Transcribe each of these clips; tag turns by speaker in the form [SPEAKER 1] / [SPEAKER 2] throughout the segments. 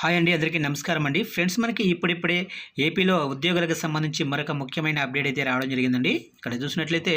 [SPEAKER 1] Hi అండి అందరికీ నమస్కారం అండి. ఫ్రెండ్స్ మనకి ఇప్పుడిప్పుడే ఏపీలో ఉద్యోగులకు సంబంధించి మరొక ముఖ్యమైన అప్డేట్ అయితే రావడం జరిగిందండి. ఇక్కడ చూసినట్లయితే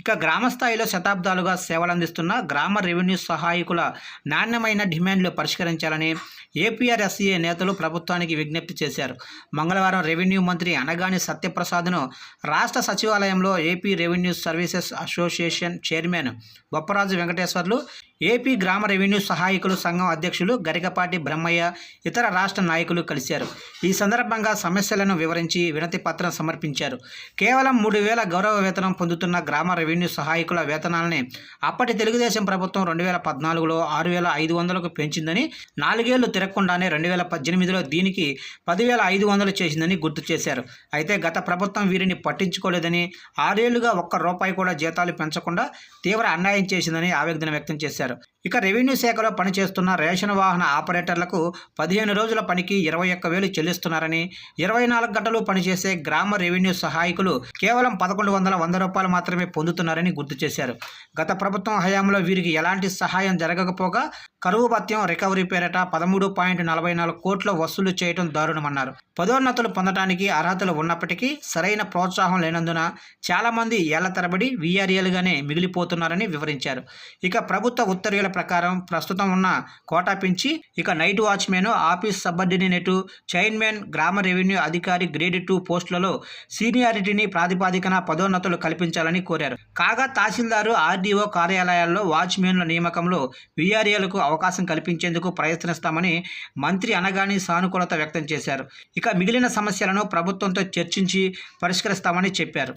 [SPEAKER 1] ఇక గ్రామ స్థాయిలో శతాబ్దాలుగా సేవలు అందిస్తున్న గ్రామ రెవెన్యూ సహాయకుల నాణ్యమైన డిమాండ్లు పరిష్కరించాలని ఏపీఆర్ఎస్ఏ నేతలు ప్రభుత్వానికి విజ్ఞప్తి చేశారు. మంగళవారం రెవెన్యూ మంత్రి అనగాని సత్యప్రసాద్ను రాష్ట్ర సచివాలయంలో AP revenue services association chairman Bopparaju Venkateswarlu AP గ్రామ రెవెన్యూ సహాయకులు సంఘం అధ్యక్షులు గరికపాటి బ్రహ్మయ్య ఇతర రాష్ట్ర నాయకులు కలిశారు. ఈ సందర్భంగా సమస్యలను వివరించి వినతి పత్రం సమర్పించారు. కేవలం మూడు వేల గౌరవ వేతనం పొందుతున్న గ్రామ రెవెన్యూ సహాయకుల వేతనాలని అప్పటి తెలుగుదేశం ప్రభుత్వం రెండు వేల పద్నాలుగులో ఆరు వేల ఐదు వందలకు పెంచిందని నాలుగేళ్ళు తిరగకుండానే రెండు వేల పద్దెనిమిదిలో దీనికి పదివేల ఐదు వందలు చేసిందని గుర్తు చేశారు. అయితే గత ప్రభుత్వం వీరిని పట్టించుకోలేదని ఆరేళ్ళుగా ఒక్క రూపాయి కూడా జీతాలు పెంచకుండా తీవ్ర అన్యాయం చేసిందని ఆవేదన వ్యక్తం చేశారు. ఇక రెవెన్యూ శాఖలో పనిచేస్తున్న రేషన్ వాహన ఆపరేటర్లకు పదిహేను రోజుల పనికి ఇరవై ఒక్క వేలు చెల్లిస్తున్నారని ఇరవై నాలుగు గంటలు పనిచేసే గ్రామ రెవెన్యూ సహాయకులు కేవలం పదకొండు వందల వంద రూపాయలు మాత్రమే పొందుతున్నారని గుర్తు చేశారు. గత ప్రభుత్వం హయాంలో వీరికి ఎలాంటి సహాయం జరగకపోగా కరువు భత్యం రికవరీ పేరిట పదమూడు పాయింట్ నలభై నాలుగు కోట్లు వసూలు చేయడం దారుణమన్నారు. పదోన్నతులు పొందడానికి అర్హతలు ఉన్నప్పటికీ సరైన ప్రోత్సాహం లేనందున చాలామంది ఏళ్ళ తరబడి వీఆర్ఏలుగానే మిగిలిపోతున్నారని వివరించారు. ఇక ప్రభుత్వ ఉత్తర్వుల ప్రకారం ప్రస్తుతం ఉన్న కోటా పెంచి ఇక night watchman office subordinate chairman గ్రామ రెవెన్యూ అధికారి గ్రేడ్ టూ పోస్టులలో సీనియారిటీని ప్రాతిపాదికన పదోన్నతులు కల్పించాలని కోరారు. కాగా తహసీల్దారు ఆర్డీఓ కార్యాలయాల్లో వాచ్మెన్ల నియామకంలో వీఆర్ఏలకు అవకాశం కల్పించేందుకు ప్రయత్నిస్తామని మంత్రి అనగాని సానుకూలత వ్యక్తం చేశారు. ఇక మిగిలిన సమస్యలను ప్రభుత్వంతో చర్చించి పరిష్కరిస్తామని చెప్పారు.